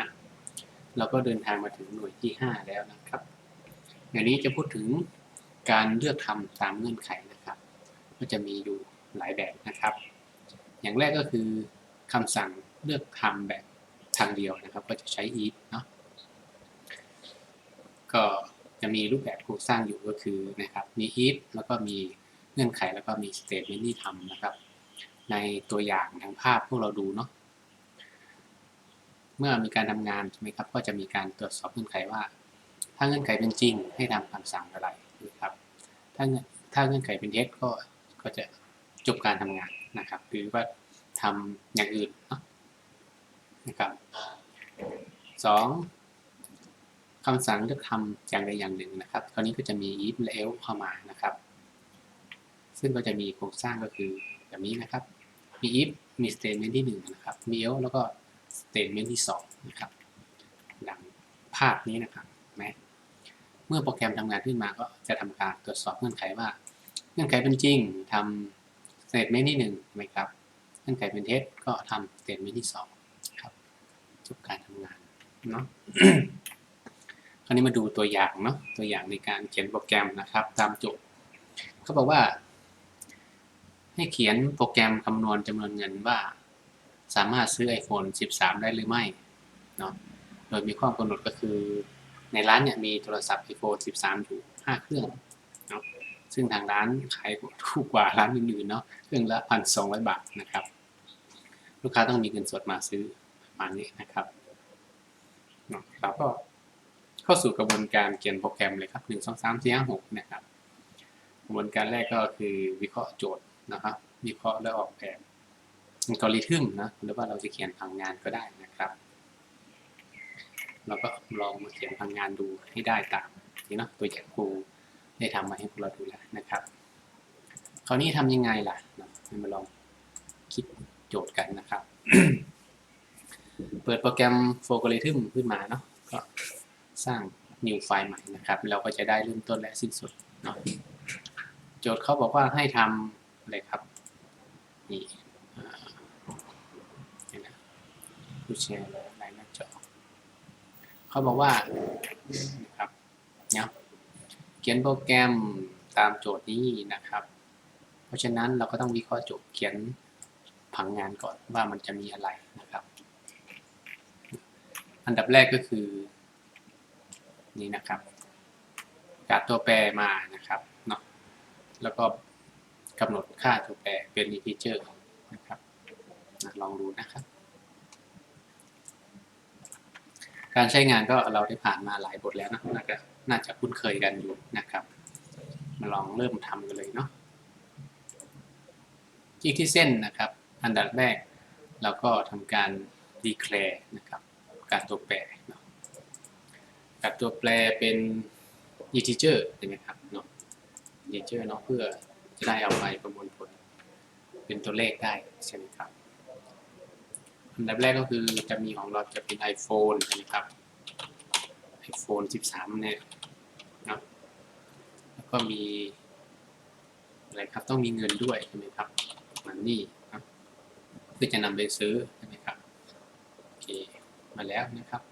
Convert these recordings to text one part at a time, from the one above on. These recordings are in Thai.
นะเราก็เดินทางมาถึงหน่วยที่ 5 แล้วนะครับอย่างนี้จะพูดถึงการเลือกทำตามเงื่อนไขนะครับ ก็จะมีอยู่หลายแบบนะครับ อย่างแรกก็คือคำสั่งเลือกทำแบบทางเดียวนะครับ ก็จะใช้ if เนาะก็จะมีรูปแบบโครงสร้างอยู่ก็คือนะครับมี if แล้วก็มีเงื่อนไขแล้วก็มี statement ที่ทำนะครับ ในตัวอย่างทางภาพพวกเราดูเนาะ เมื่อมีการทำงานใช่ไหมครับ ก็จะมีการตรวจสอบเงื่อนไขว่า ถ้าเงื่อนไขเป็นจริงให้ทำคำสั่งอะไรนะครับ ถ้าเงื่อนถ้าเงื่อนไขเป็นเท็จก็ก็จะจบการทำงานนะครับหรือว่าทำอย่างอื่นนะนะครับสองคำสั่งเลือกทำอย่างใดอย่างหนึ่งนะครับ คราวนี้ก็จะมี if และ else เข้ามานะครับ ซึ่งก็จะมีโครงสร้างก็คือแบบนี้นะครับ มี if มี statement ที่1นะครับ มี else แล้วก็ statement ที่2นะครับดังภาพนี้นะครับแมเมื่อโปรแกรมทำงานขึ้นมาก็จะทำการตรวจสอบเงื่อนไขว่า เงื่อนไขเป็นจริงทำ statement ที่1ใช่ไหมครับเงื่อนไขเป็นเท็จก็ทำ statement ที่2ครับจบการทำงานเนาะคราวนี้มาดูตัวอย่างเนาะตัวอย่างในการเขียนโปรแกรมนะครับ ตามโจทย์เขาบอกว่า ให้เขียนโปรแกรมคำนวณจำนวนเงินว่า สามารถซื้อ iPhone 13 ได้หรือไม่เนาะโดยมีข้อกำหนดก็คือในร้านเนี่ยมีโทรศัพท์ iPhone 13 อยู่ 5 เครื่องเนาะซึ่งทางร้านขายถูกกว่าร้านอื่นๆเนาะเครื่องละ1,200บาทนะครับ ลูกค้าต้องมีเงินสดมาซื้อประมาณนี้นะครับเนาะเราก็เข้าสู่กระบวนการเขียนโปรแกรมเลยครับ1 2 3 4 5 6นะครับกระบวนการแรกก็คือวิเคราะห์โจทย์นะครับวิเคราะห์และออกแบบ อัลกอริทึมนะหรือว่าเราจะเขียนผังงานก็ได้นะครับ เราก็ลองมาเขียนผังงานดูให้ได้ตามนี้เนาะตัวอย่างครูได้ทำมาให้พวกเราดูแล้วนะครับ คราวนี้ทำยังไงล่ะนะมาลองคิดโจทย์กันนะครับ เปิดโปรแกรมโฟกัลิทึมขึ้นมาเนาะก็สร้าง new ไฟล์ใหม่นะครับ เราก็จะได้เริ่มต้นและสิ้นสุดเนาะโจทย์เขาบอกว่าให้ทำอะไรครับนี่อ่านี่นะ ผู้แชร์เลยในหน้าจอเขาบอกว่านะครับเนาะเขียนโปรแกรมตามโจทย์นี้นะครับ เพราะฉะนั้นเราก็ต้องวิเคราะห์โจทย์เขียนผังงานก่อนว่ามันจะมีอะไรนะครับ อันดับแรกก็คือ นี่นะครับจากตัวแปรมานะครับเนาะแล้วก็กำหนดค่าตัวแปรเป็น integer นะครับลองดูนะครับ การใช้งานก็เราได้ผ่านมาหลายบทแล้วนะน่าจะน่าจะคุ้นเคยกันอยู่นะครับ มาลองเริ่มทำกันเลยเนาะคลิกที่เส้นนะครับ อันดับแรกเราก็ทำการ declare นะครับ การตัวแปรนาะกับตัวแปรเป็น integer ใช่ไหมครับเนาะ integer เนาะเพื่อจะได้เอาไปประมวลผล เป็นตัวเลขได้ใช่ไหมครับ อันดับแรกก็คือจะมีของเราจะเป็น iPhone ใช่ไหมครับ iPhone 13 เนี่ยนะแล้วก็มีอะไรครับต้องมีเงินด้วยใช่ไหมครับมันนี่ครับเพื่อจะนำไปซื้อใช่ไหมครับโอเคมาแล้วนะครับ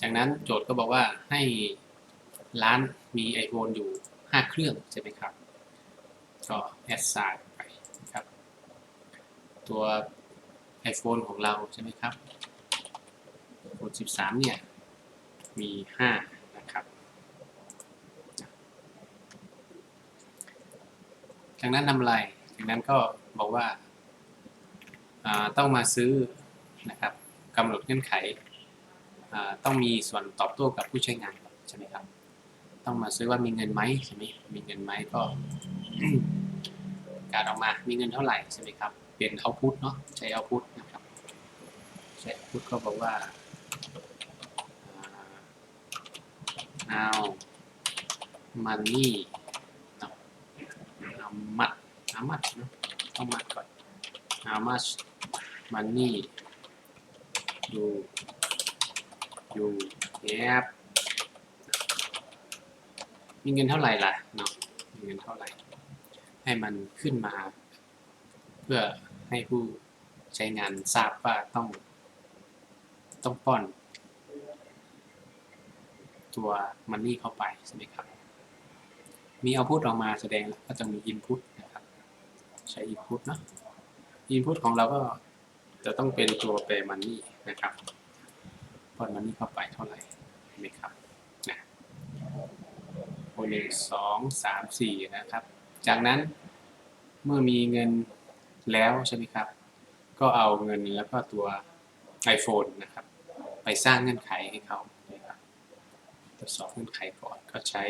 จากนั้นโจทย์ก็บอกว่าให้ร้านมี iPhone อยู่ 5 เครื่องใช่ไหมครับ ก็ assign ไปนะครับ ตัว iPhone ของเราใช่ไหมครับ iPhone 13 เนี่ย มี 5 นะครับ จากนั้นทำอะไร จากนั้นก็บอกว่าาต้องมาซื้อนะครับกำหนดเงื่อนไข ต้องมีส่วนตอบโต้กับผู้ใช้งานใช่ไหมครับ ต้องมาซื้อว่ามีเงินไหมใช่ไหมมีเงินไหมก็ การออกมามีเงินเท่าไหร่ใช่ไหมครับ เป็นเอาพุทเนาะใช้เอาพุท นะครับใช้พุทก็บอกว่าเอามันนี่เนาะเอามัดเอามัดเนาะต้องมัดก่อน how much money do อยู่แอบมีเงินเท่าไหร่ล่ะเนาะมีเงินเท่าไหร่ ให้มันขึ้นมา เพื่อให้ผู้ใช้งานทราบว่าต้อง ต้องป้อนตัวมันนี่เข้าไปใช่ไหมครับ มีเอาพุตออกมาแสดงแล้วก็จะมีอินพุตนะครับ ใช้อินพุตเนาะอินพุตของเราก็จะต้องเป็นตัวแปรมันนี่นะครับป้อนมันนี่เข้าไปเท่าไหร่เห็นไหมครับนะโอหนึ่งสองสามสี่นะครับ จากนั้นเมื่อมีเงินแล้วใช่ไหมครับ ก็เอาเงินแล้วก็ตัว iPhone นะครับ ไปสร้างเงื่อนไขให้เขานะครับตรวจสอบเงื่อนไขก่อน ก็ใช้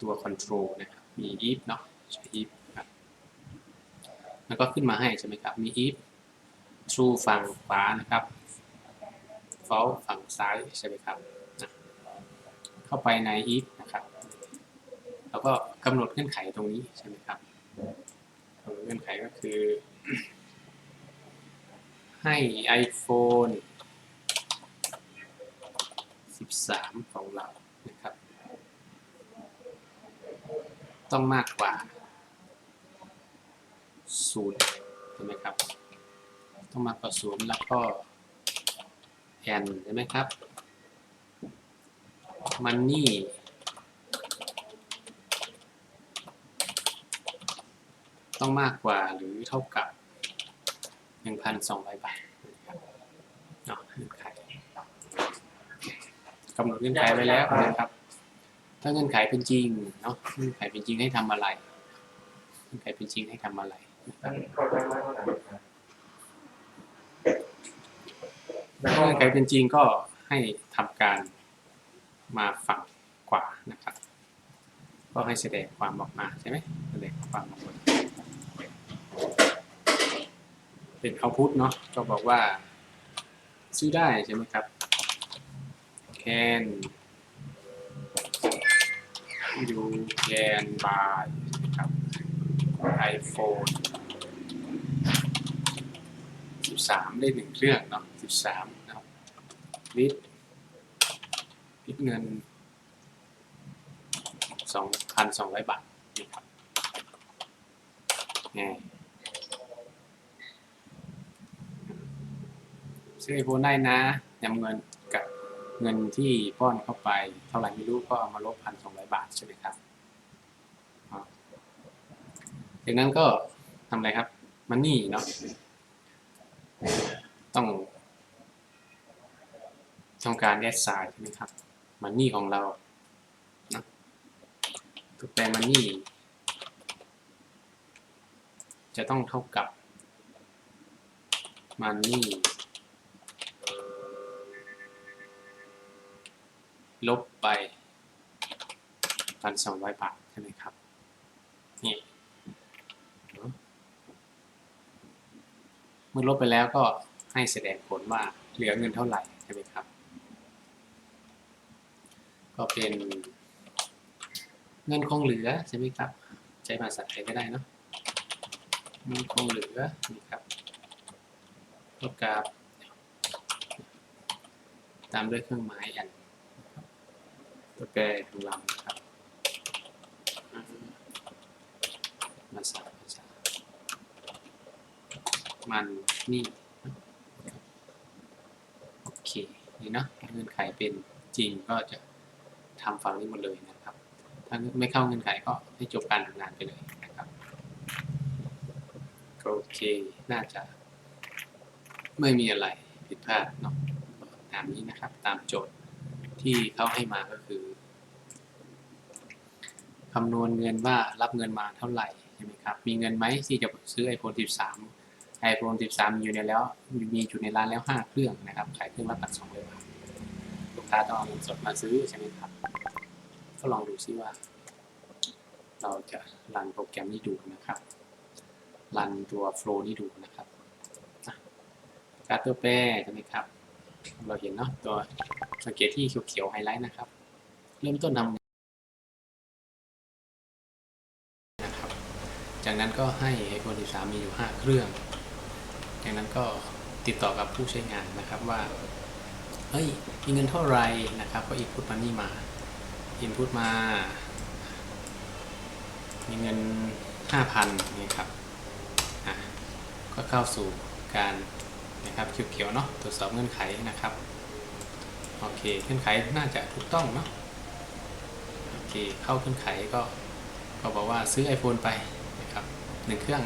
ตัว control นะครับ มี if เนาะ ใช้ if ครับ แล้วก็ขึ้นมาให้ใช่ไหมครับ มี if true ฝั่งขวานะครับ false ฝั่งซ้ายใช่ไหมครับนะเข้าไปใน if นะครับแล้วก็กำหนดเงื่อนไขตรงนี้ใช่ไหมครับกำหนดเงื่อนไขก็คือ ให้ iPhone 13 ของเรานะครับ ต้องมากกว่า0ใช่ไหมครับ ต้องมากกว่า0แล้วก็ n ใช่ไหมครับมันนี่ต้องมากกว่าหรือเท่ากับ 1,200 บาทนะครับเนาะเงื่อนไข กำหนดเงื่อนไขไว้แล้วนะครับ ถ้าเงื่อนไขเป็นจริงเนาะเงื่อนไขเป็นจริงให้ทำอะไรเงื่อนไขเป็นจริงให้ทำอะไรนะครับเข้าใจมากเท่าไหร่ครับถ้าเงื่อนไขเป็นจริงก็ให้ทำการมาฝั่งขวานะครับ ก็ให้แสดงความออกมาใช่ไหมแสดงความออกมาเป็นเอาพุทเนาะก็บอกว่า ซื้อได้ใช่ไหมครับ can you can buy ครับ iPhone 13 ได้หนึ่งเครื่องเนาะ13นะครับวิดวิดเงิน 2,200 บาทนะครับไงซื้อไอโฟนได้นะยำเงิน เงินที่ป้อนเข้าไปเท่าไหร่ไม่รู้ก็เอามาลบพันสองร้อยบาทใช่ไหมครับจากนั้นก็ทำอะไรครับมันนี่เนาะต้องทำการแอดไซน์ใช่ไหมครับมันนี่ของเรานะตัวแปรมันนี่จะต้องเท่ากับมันนี่ ลบไปพันสองร้อยบาทใช่ไหมครับ นี่ เมื่อลบไปแล้วก็ให้แสดงผลว่าเหลือเงินเท่าไหร่ใช่ไหมครับ ก็เป็นเงินคงเหลือใช่ไหมครับ ใช้ภาษาไทยก็ได้เนอะเงินคงเหลือนี่ครับเท่ากับ ตามด้วยเครื่องหมายอัน ตัวแปรของเรานะครับมาสาภาษามันนี่โอเคนี่เนาะเงื่อนไขเป็นจริงก็จะทำฝั่งนี้หมดเลยนะครับ ถ้าไม่เข้าเงื่อนไขก็ให้จบการทำงานไปเลยนะครับโอเคน่าจะไม่มีอะไรผิดพลาดเนาะตามนี้นะครับ ตามโจทย์ที่เขาให้มาก็คือ คำนวณเงินว่ารับเงินมาเท่าไหร่ใช่ไหมครับ มีเงินไหมที่จะซื้อ iPhone 13 iPhone 13มีอยู่ในแล้วมีอยู่ในร้านแล้ว 5 เครื่องนะครับ ขายเครื่องละพันสองร้อยบาทลูกค้าต้องเอาเงินสดมาซื้อใช่ไหมครับ ก็ลองดูซิว่า เราจะรันโปรแกรมนี้ดูนะครับ รันตัวโฟล์นี้ดูนะครับการตัวแปรใช่ไหมครับ เราเห็นเนาะตัวสังเกตที่เขียวๆไฮไลท์นะครับ เริ่มต้นทำ จากนั้นก็ให้ iPhone 13 มีอยู่ 5 เครื่อง จากนั้นก็ติดต่อกับผู้ใช้งานนะครับว่า เฮ้ย มีเงินเท่าไหรนะครับ ก็ input money มา input มา มีเงิน 5,000นี่ครับ ก็เข้าสู่การนะครับเขียวๆเนาะ ตรวจสอบเงื่อนไขนะครับ โอเค เงื่อนไขน่าจะถูกต้องเนาะ โอเค เข้าเงื่อนไขก็ก็บอกว่าซื้อ iPhone ไป นะครับหนึ่งเครื่อง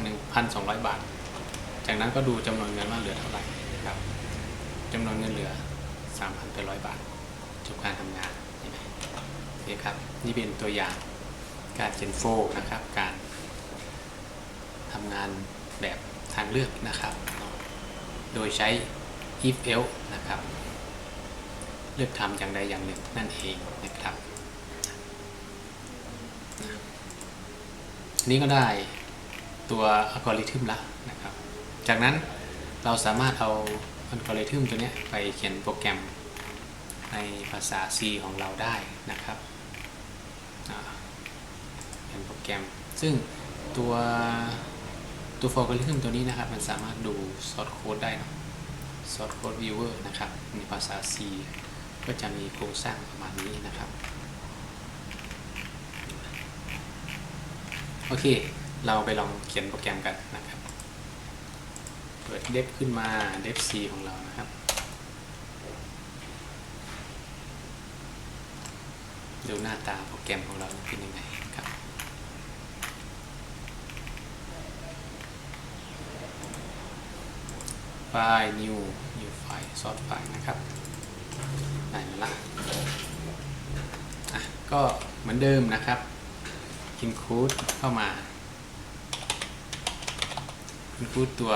1,200บาท จากนั้นก็ดูจำนวนเงินว่าเหลือเท่าไหร่ครับจำนวนเงินเหลือ3,800บาท จบการทำงานเนไหมโอเคครับนี่เป็นตัวอย่างการเจนโฟนะครับ การทำงานแบบทางเลือกนะครับ โดยใช้ if else นะครับ เลือกทำอย่างใดอย่างหนึ่งนั่นเองนะครับนนี้ก็ได้ ตัวอัลกอริทึมละนะครับ จากนั้นเราสามารถเอาอัลกอริทึมตัวนี้ไปเขียนโปรแกรมในภาษา C ของเราได้นะครับเขียนโปรแกรม ซึ่งตัวตัวอัลกอริทึมตัวนี้นะครับ มันสามารถดู source code ได้นะ source code viewer นะครับ ในภาษา C ก็จะมีโครงสร้างประมาณนี้นะครับ โอเค เราไปลองเขียนโปรแกรมกันนะครับ เปิด dev ขึ้นมา dev C ของเรานะครับ ดูหน้าตาโปรแกรมของเราเป็นยังไงครับ ไฟล์ new new ไฟล์ source ไฟล์นะครับได้มาละอะก็เหมือนเดิมนะครับ include เข้ามา include ตัว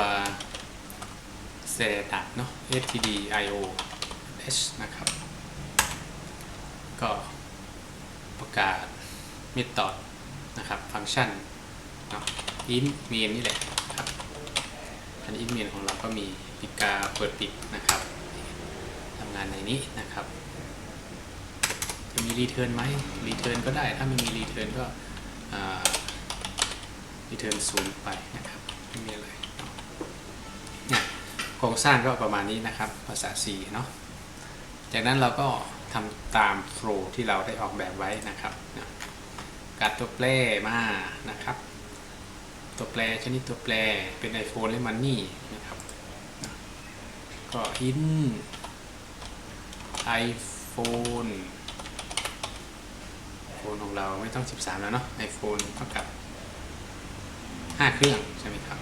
setup เนาะ stdio h นะครับ ก็ประกาศ method นะครับ ฟังก์ชันเนาะ int main นี่แหละครับ อัน int main ของเราก็มีปิดกาเปิดปิดนะครับทำงานในนี้นะครับ จะมีรีเทิร์นไหมรีเทิร์นก็ได้ ถ้าไม่มีรีเทิร์นก็รีเทิร์นศูนย์ไปนะครับ ไม่มีอะไรเนี่ยโครงสร้างก็ประมาณนี้นะครับ ภาษา C เนาะจากนั้นเราก็ทำตามโฟล์ที่เราได้ออกแบบไว้นะครับนะกัดตัวแปรมานะครับ ตัวแปรชนิดตัวแปรเป็น iPhone และ Money นะครับนะก็ in iPhone โฟนของเราไม่ต้อง 13 แล้วเนาะ iPhone เท่ากับ 5เครื่องใช่ไหมครับ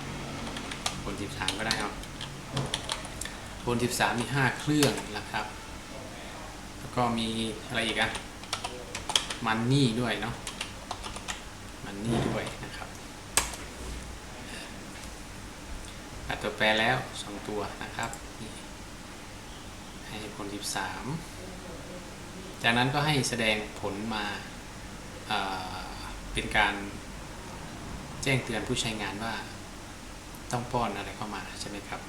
โฟน13ก็ได้เอาโฟน13มี5เครื่องนะครับ แล้วก็มีอะไรอีกอะมันนี่ด้วยเนาะมันนี่ด้วยนะครับอัดตัวแปรแล้ว2ตัวนะครับให้ผล13จากนั้นก็ให้แสดงผลมาเป็นการ แจ้งเตือนผู้ใช้งานว่าต้องป้อนอะไรเข้ามาใช่ไหมครับ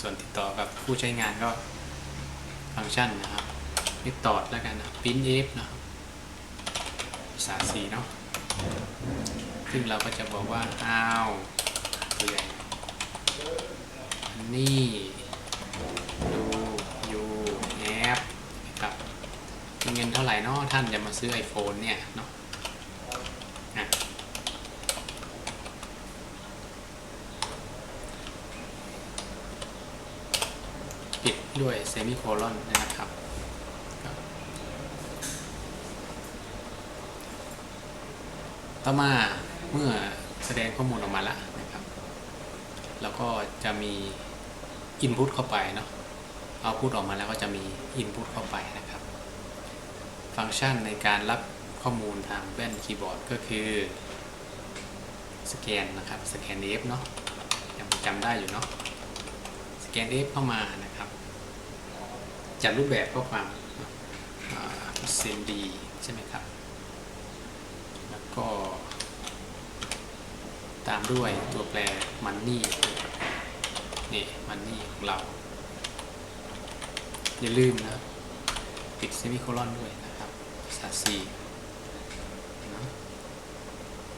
ส่วนติดต่อกับผู้ใช้งานก็ฟังก์ชันนะครับนี่ตอดแล้วกันนะ print f นะครับภาษา C เนาะซึ่งเราก็จะบอกว่าอ้าวตัวใหญ่นนี่ดูยูแอปนะครับเงินเท่าไหร่เนาะท่านจะมาซื้อ iPhone เนี่ยเนาะปิ ด้วยเซมิโคลอนนะครับครับต่อมาเมื่อแสดงข้อมูลออกมาแล้วนะครับ แล้วก็จะมี Input เข้าไปเนาะเอาพูดออกมาแล้วก็จะมี Input เข้าไปนะครับ ฟังก์ชันในการรับข้อมูลทางแว่นคีย์บอร์ดก็คือสแกนนะครับสแกน F เนาะยังจำได้อยู่เนาะสแกน F เข้ามานะครับ จัดรูปแบบข้อความเซนดีใช่ไหมครับ แล้วก็ ตามด้วยตัวแปรมันนี่นี่มันนี่ของเรา อย่าลืมนะปิดเซมิโคลอนด้วยนะครับภาษา C นะ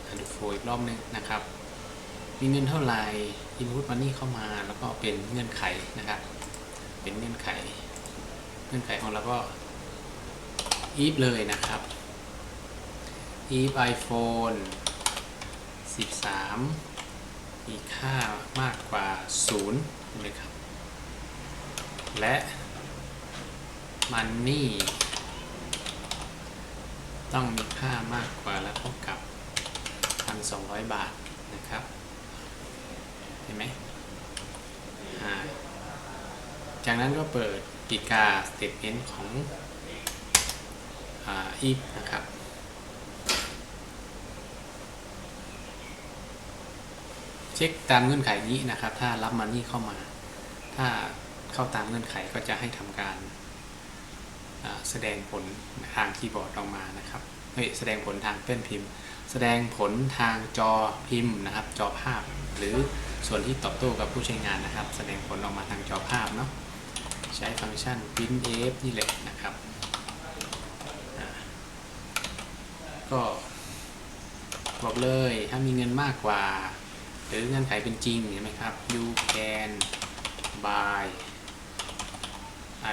อ่านดูโฟลอีกรอบหนึงนะครับ มีเงินเท่าไหร่ input money เข้ามา แล้วก็เป็นเงื่อนไขนะครับ เป็นเงื่อนไข เงื่อนไขของเราก็ if เลยนะครับ if iPhone 13 มีค่ามากกว่า 0 ใช่ไหมครับ และ Money ต้องมีค่ามากกว่าและเท่ากับ 1,200 บาทนะครับเห็นไหมจากนั้นก็เปิด ปีกา statement ของอ่า if นะครับเช็คตามเงื่อนไขนี้นะครับ ถ้ารับมันนี่เข้ามา ถ้าเข้าตามเงื่อนไขก็จะให้ทำการแสดงผลทางคีย์บอร์ดออกมานะครับเฮ้ยแสดงผลทางเป้นพิมพ์ แสดงผลทางจอพิมพ์นะครับ จอภาพ หรือส่วนที่ตอบโต้กับผู้ใช้งานนะครับ แสดงผลออกมาทางจอภาพเนาะ ใช้ฟังก์ชัน printf นี่แหละนะครับ ก็บอกเลยถ้ามีเงินมากกว่า หรือเงื่อนไขเป็นจริงใช่ไหมครับ you can buy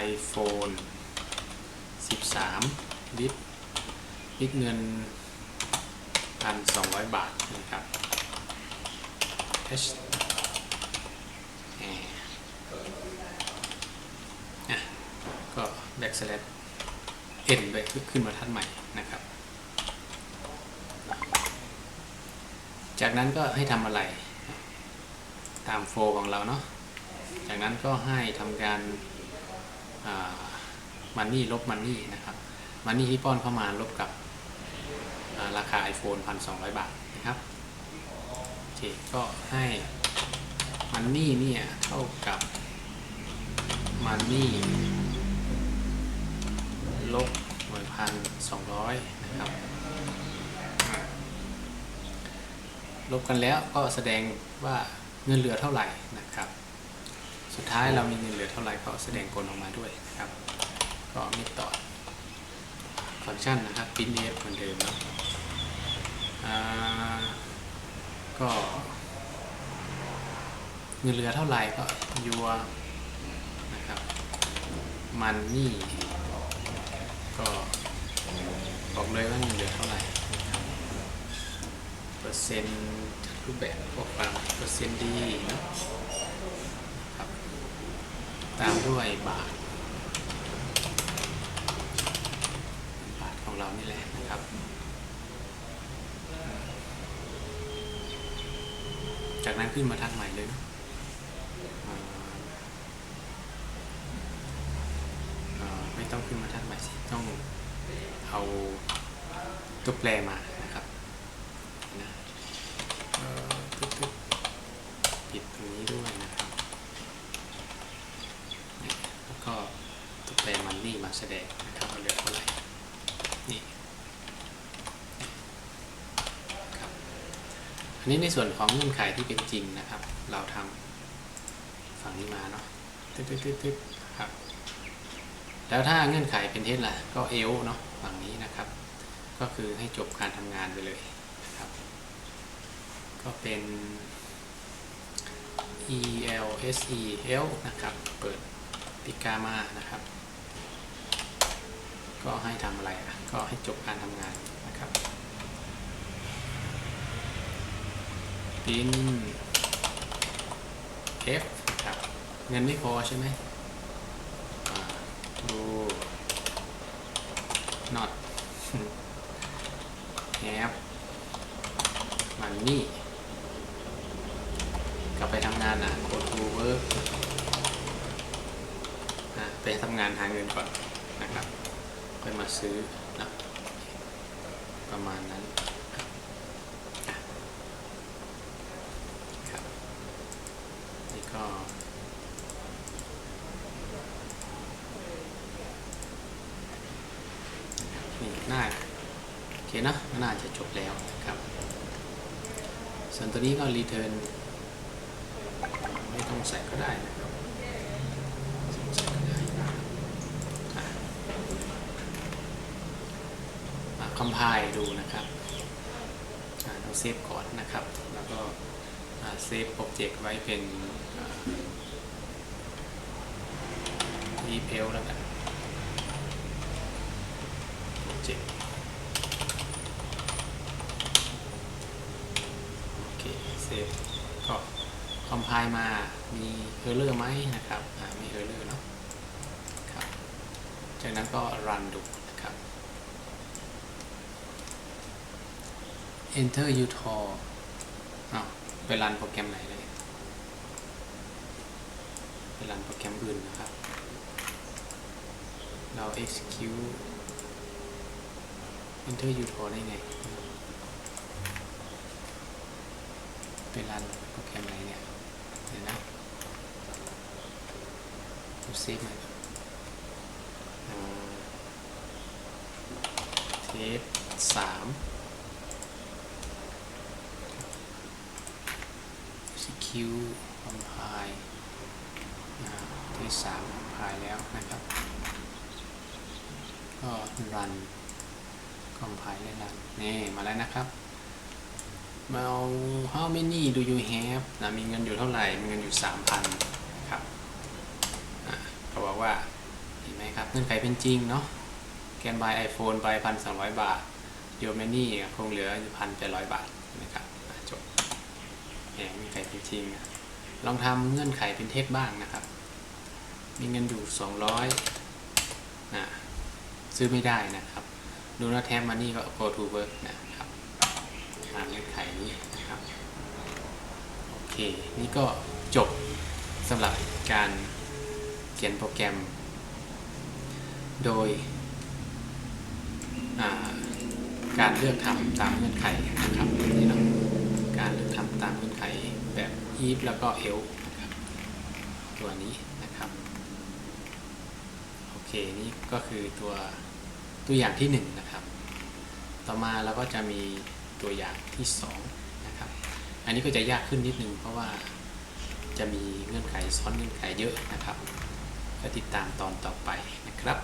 iPhone 13 with with เงิน 1,200 บาทนะครับ H แหมอะก็ backslash n ไปขึ้นมาทัดใหม่นะครับ จากนั้นก็ให้ทำอะไร ตามโฟลของเราเนาะ จากนั้นก็ให้ทำการมันนี่ลบมันนี่นะครับมันนี่ที่ป้อนเข้ามาลบกับาราคา iPhone 1,200 บาทนะครับโอเคก็ให้มันนี่เนี่ยเท่ากับมันนี่ ลบ1,200นะครับลบกันแล้วก็แสดงว่าเงินเหลือเท่าไหร่นะครับ สุดท้ายเรามีเงินเหลือเท่าไหร่ก็แสดงผลออกมาด้วยนะครับ ก็ม่ต่อฟังก์ชันนะครับ printf เหมือนเดิมเนาะอ่าก็เงินเหลือเท่าไหร่ก็ your นะครับมันนี่ ก็บอกเลยว่าเงินเหลือเท่าไหร่นะครับเปอร์เซ็นต์รูปแบบข้อความเปอร์เซ็นต์ดีนะครับตามด้วยบาทบาทของเรานี่แหละนะครับจากนั้นขึ้นมาทักใหม่เลยเนะอ่าอ่าไม่ต้องขึ้นมาทักใหม่สิ ต้อง เอาตัวแปรมานะครับนะเอ่อตึ๊ดตึ๊ดปิดตรงนี้ด้วยนะครับนี่แล้วก็ตัวแปรมันนี่มาแสดงนะครับว่าเหลือเท่าไหร่นี่ครับอันนี้ในส่วนของเงื่อนไขที่เป็นจริงนะครับ เราทำฝั่งนี้มาเนาะตึ๊ดตึ๊ดตึ๊ดตึ๊ดครับแล้วถ้าเงื่อนไขเป็นเท็จล่ะก็เอลเนาะ ฝั่งนี้นะครับ ก็คือให้จบการทำงานไปเลยนะครับ ก็เป็น e l s e l นะครับ เปิดปิกามานะครับ ก็ให้ทำอะไรอะก็ให้จบการทำงานนะครับปิน f ครับ เงินไม่พอใช่ไหมดู not have money กลับไปทำงานอะ go to work อะไปทำงานหาเงินก่อนนะครับค่อยมาซื้อนะประมาณนั้นครับอะครับ นี่ก็ นี่หน้าโอเคนะน่าจะจบแล้วนะครับส่วนตัวนี้ก็ return ไม่ต้องใส่ก็ได้นะครับใส่ก็ได้มาคอมไพล์ดูนะครับอ่าเซฟก่อนนะครับ แล้วก็เซฟโปรเจกต์ไว้เป็นรีเพลแล้วกันโปรเจกต์โอเคเซฟก็ พล์มา มีเออร์เลอร์ไหมนะครับไม่เออร์เลอร์เนาะครับจากนั้นก็รันดูนะครับ enter util อ้าไปรันโปรแกรมไหนเลยไปรันโปรแกรมอื่นนะครับ เรา execute enter util ได้ไง ไปรันโปรแกรมไหนเนี่ย เดี๋ยวนะดูเซฟหน่เทสสาม execute compile อ่สาม compile แล้วนะครับ ก็ run compile และ run นี่มาแล้วนะครับ มาเอา how many do you have นะมีเงินอยู่เท่าไหร่ มีเงินอยู่ 3,000 ครับเขาบอกว่า เห็นไหมครับเงื่อนไขเป็นจริงเนาะแกน buy iPhone ไป1,200บาท Your Money คงเหลือ1,800บาทนะครับจบแหมเงื่อนไขเป็นจริง ลองทำเงื่อนไขเป็นเท็จบ้างนะครับ มีเงินอยู่ 200นะซื้อไม่ได้นะครับ ดูนะแทมมันนี่ก็ go to work นะครับตามเงื่อ นี้นะครับโอเคนี่ก็จบสำหรับการเขียนโปรแกรม โดยการเลือกทำตามเงื่อนไขนะครับนี่เนาะการเลือกทำตามเงื่อนไขแบบ if แล้วก็ else นะครับตัวนี้นะครับโอเคนี่ก็คือตัวตัวอย่างที่1นะครับ ต่อมาเราก็จะมีตัวอย่างที่ 2 อันนี้ก็จะยากขึ้นนิดนึงเพราะว่าจะมีเงื่อนไขซ้อนเงื่อนไขเยอะนะครับ ก็ติดตามตอนต่อไปนะครับ